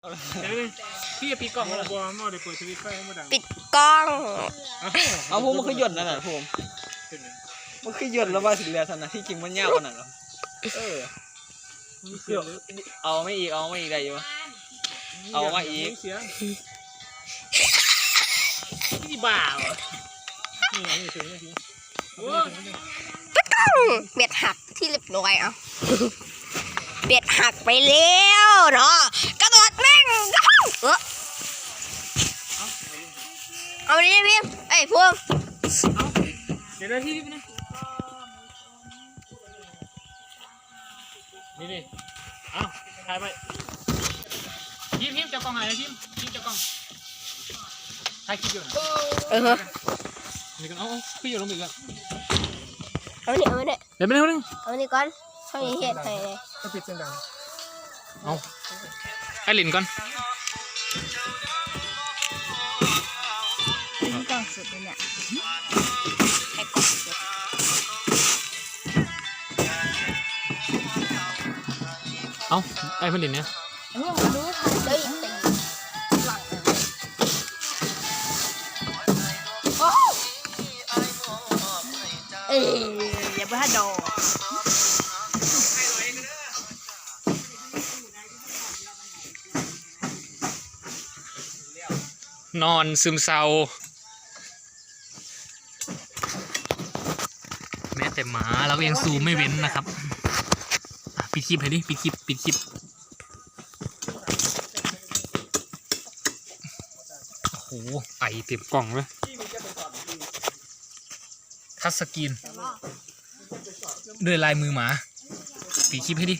เดี๋ยวพี่จะปีกล่องแล้วบัวมอเดี๋ยวเปิดสวิตช์ไฟให้มาดังปิดกล้อง เอาผมมันคือหยดนั่นน่ะผมมันคือหยดแล้วว่าสิเหลือเท่านั้นที่จริงมันยาวขนาดนั้นเออมีเสียงเอาไม่อีกเอาไม่อีกได้อยู่เอามาอีกเสียงนี่บ้าวะนี่ไงนี่ถึงนี่ถึงโอ้ยปิดกล้องเบ็ดหักที่เรียบร้อยเอาเบ็ดหักไปแล้วเนาะกระโดดแม่ งเออเอาดิพี่เอ้ยพวงเอาเดี๋ยวได้ที่นี่นะนี่นี่เอาถ่ายไปพิมพ์พิมพ์จับกล้องหน่อยนะพิมพ์พิมพ์จับกล้องถ่ายคลิปอยู่นะเออนี่กันเอาเอาพี่อยู่ลงมือกันเอานี่เอานี่เดี๋ยวไปเร็วนึงเอานี่ก่อนช่องนี้เฮ็ดให้เลยก็ปิดเสียงดังเอาไอ้ลินก่อน สุดเลยเนี่ยให้กล้องสุดเอาไอ้พันลินเนี่ยเฮ้ยตีหลังโอ้เอ้ยอย่าไปหาดอกนอนซึมเศร้า แม้แต่หมาเราก็ยังซูมไม่เว้นนะครับปิดคลิปให้ดิปิดคลิปปิดคลิปโอ้โหไอเต็มกล่องเลยทัสกรีนด้วยลายมือหมาปิดคลิปให้ดิ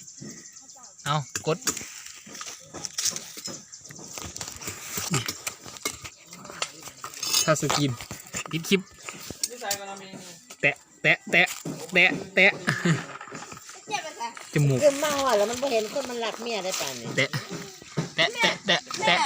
เอากดทัสกรีนปิดคลิป แตะแตะแตะแตะจมูก คือเมาอะแล้วมันบ่เห็นคนมันรักเมียได้ป่านนี้แตะแตะแตะแตะแตะ